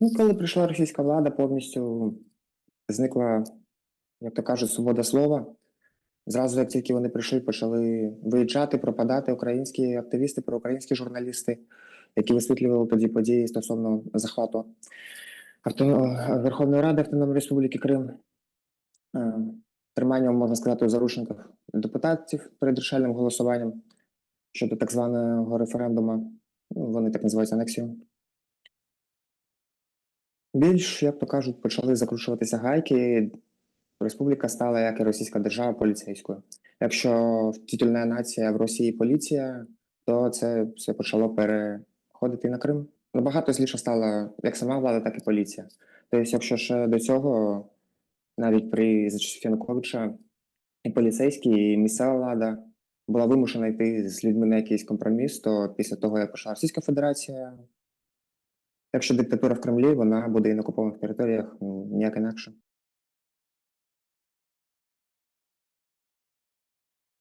Ну, коли прийшла російська влада, повністю зникла, як то кажуть, свобода слова. Зразу, як тільки вони прийшли, почали виїжджати, пропадати українські активісти, проукраїнські журналісти, які висвітлювали тоді події стосовно захвату Авто... Верховної Ради Автономної Республіки Крим, е, тримання, можна сказати, у заручниках депутатів перед рішальним голосуванням щодо так званого референдуму. Ну, Вони так називаються анексією. Більш, як то кажуть, почали закручуватися гайки. Республіка стала, як і російська держава, поліцейською. Якщо титульна нація в Росії поліція, то це все почало переходити на Крим. Набагато зліше стала як сама влада, так і поліція. Тобто, якщо ще до цього, навіть при за часів Януковича, і поліцейські, і місцева влада була вимушена йти з людьми на якийсь компроміс, то після того, як пішла Російська Федерація, якщо диктатура в Кремлі, вона буде і на окупованих територіях ну, ніяк інакше.